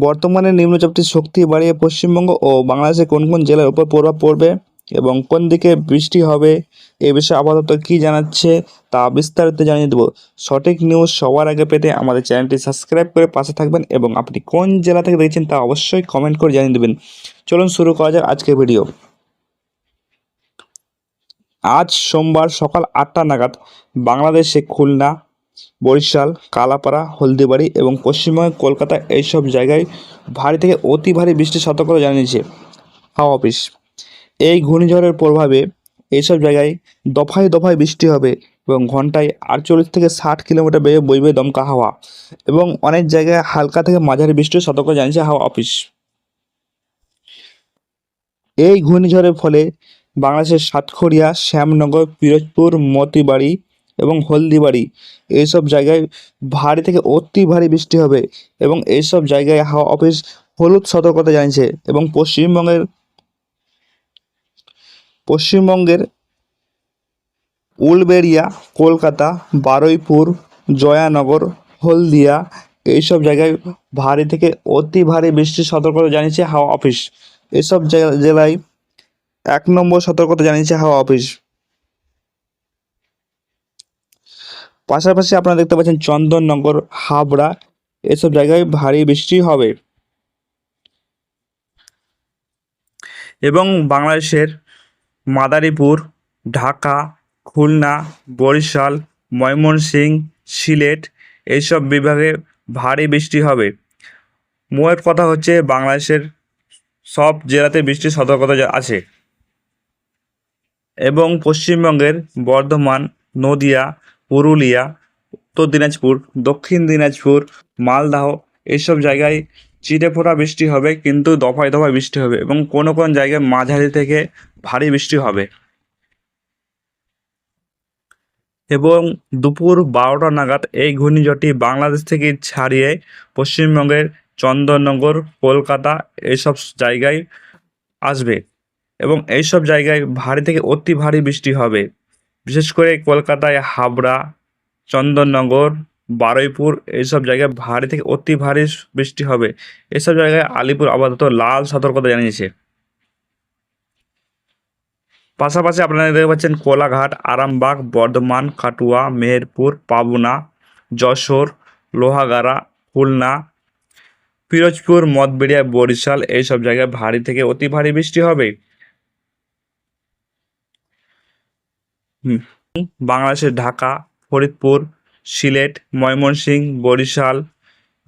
বর্তমানে নিম্নচাপটির শক্তি বাড়িয়ে পশ্চিমবঙ্গ ও বাংলাদেশের কোন কোন জেলার উপর প্রভাব পড়বে এবং কোন দিকে বৃষ্টি হবে, এ বিষয়ে আপাতত কী জানাচ্ছে তা বিস্তারিত জানিয়ে দেবো। সঠিক নিউজ সবার আগে পেতে আমাদের চ্যানেলটি সাবস্ক্রাইব করে পাশে থাকবেন এবং আপনি কোন জেলা থেকে দেখছেন তা অবশ্যই কমেন্ট করে জানিয়ে দেবেন। চলুন শুরু করা যাক আজকের ভিডিও আজ সোমবার সকাল আটটা নাগাদ বাংলাদেশে খুলনা বরিশাল, কালাপাড়া, হলদিবাড়ি এবং পশ্চিমবঙ্গের কলকাতা এইসব জায়গায় ভারী থেকে অতি ভারী বৃষ্টির সতর্কতা জানিয়েছে হাওয়া অফিস। এই ঘূর্ণিঝড়ের প্রভাবে এইসব জায়গায় দফায় দফায় বৃষ্টি হবে এবং ঘন্টায় আটচল্লিশ থেকে ষাট কিলোমিটার বেগে বইবে দমকা হাওয়া এবং অনেক জায়গায় হালকা থেকে মাঝারি বৃষ্টির সতর্ক জানিয়েছে হাওয়া অফিস। এই ঘূর্ণিঝড়ের ফলে বাংলাদেশের সাতক্ষড়িয়া শ্যামনগর, পিরোজপুর, মতিবাড়ি এবং হলদিবাড়ি। এইসব জায়গায় ভারী থেকে অতি ভারী বৃষ্টি হবে এবং এইসব জায়গায় হাওয়া অফিস হলুদ সতর্কতা জানিয়েছে এবং পশ্চিমবঙ্গের পশ্চিমবঙ্গের উলবেড়িয়া, কলকাতা, বারুইপুর, জয়ানগর, হলদিয়া এইসব জায়গায় ভারী থেকে অতি ভারী বৃষ্টির সতর্কতা জানিয়েছে হাওয়া অফিস। এসব জেলায় এক নম্বর সতর্কতা জানিয়েছে হাওয়া অফিস। পাশাপাশি আপনারা দেখতে পাচ্ছেন চন্দননগর হাবড়া, এসব জায়গায় ভারী বৃষ্টি হবে। এবং বাংলাদেশের মাদারীপুর, ঢাকা, খুলনা, বরিশাল, ময়মনসিংহ, সিলেট এইসব বিভাগে ভারী বৃষ্টি হবে। মোট কথা হচ্ছে বাংলাদেশের সব জেলাতে বৃষ্টির সতর্কতা আছে। এবং পশ্চিমবঙ্গের বর্ধমান, নদিয়া পুরুলিয়া, উত্তর দিনাজপুর, দক্ষিণ দিনাজপুর, মালদাহ এইসব জায়গায় চিটে ফোটা বৃষ্টি হবে, কিন্তু দফায় দফায় বৃষ্টি হবে এবং কোনো কোনো জায়গায় মাঝারি থেকে ভারী বৃষ্টি হবে। এবং দুপুর বারোটা নাগাদ এই ঘূর্ণিঝড়টি বাংলাদেশ থেকে ছাড়িয়ে পশ্চিমবঙ্গের চন্দননগর, কলকাতা এইসব জায়গায় আসবে এবং এইসব জায়গায় ভারী থেকে অতি ভারী বৃষ্টি হবে। বিশেষ করে কলকাতায় হাবড়া, চন্দননগর, বারুইপুর এইসব জায়গায় ভারী থেকে অতি ভারী বৃষ্টি হবে। এসব জায়গায় আলিপুর আপাতত লাল সতর্কতা জানিয়েছে। পাশাপাশি আপনারা দেখতে পাচ্ছেন কোলাঘাট, আরামবাগ, বর্ধমান, কাটুয়া, মেহেরপুর, পাবনা, যশোর, লোহাগাড়া, খুলনা, পিরোজপুর, মঠবেড়িয়া, বরিশাল এইসব জায়গায় ভারী থেকে অতি ভারী বৃষ্টি হবে। বাংলাদেশের ঢাকা, ফরিদপুর, সিলেট, ময়মনসিংহ, বরিশাল,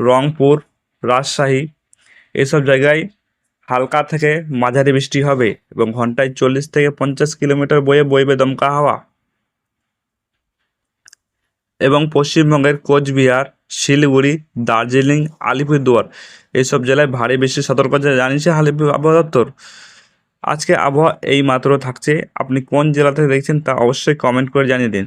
রংপুর, রাজশাহী, এসব জায়গায় হালকা থেকে মাঝারি বৃষ্টি হবে এবং ঘন্টায় চল্লিশ থেকে পঞ্চাশ কিলোমিটার বয়ে বইবে দমকা হাওয়া। এবং পশ্চিমবঙ্গের কোচবিহার, শিলিগুড়ি, দার্জিলিং, আলিপুরদুয়ার এইসব জেলায় ভারী বৃষ্টির সতর্কতা জানিয়েছে আলিপুর আবহাওয়া দপ্তর। আজকে আবহাওয়া এই মাত্র থাকছে। আপনি কোন জেলা থেকে দেখছেন তা অবশ্যই কমেন্ট করে জানিয়ে দিন।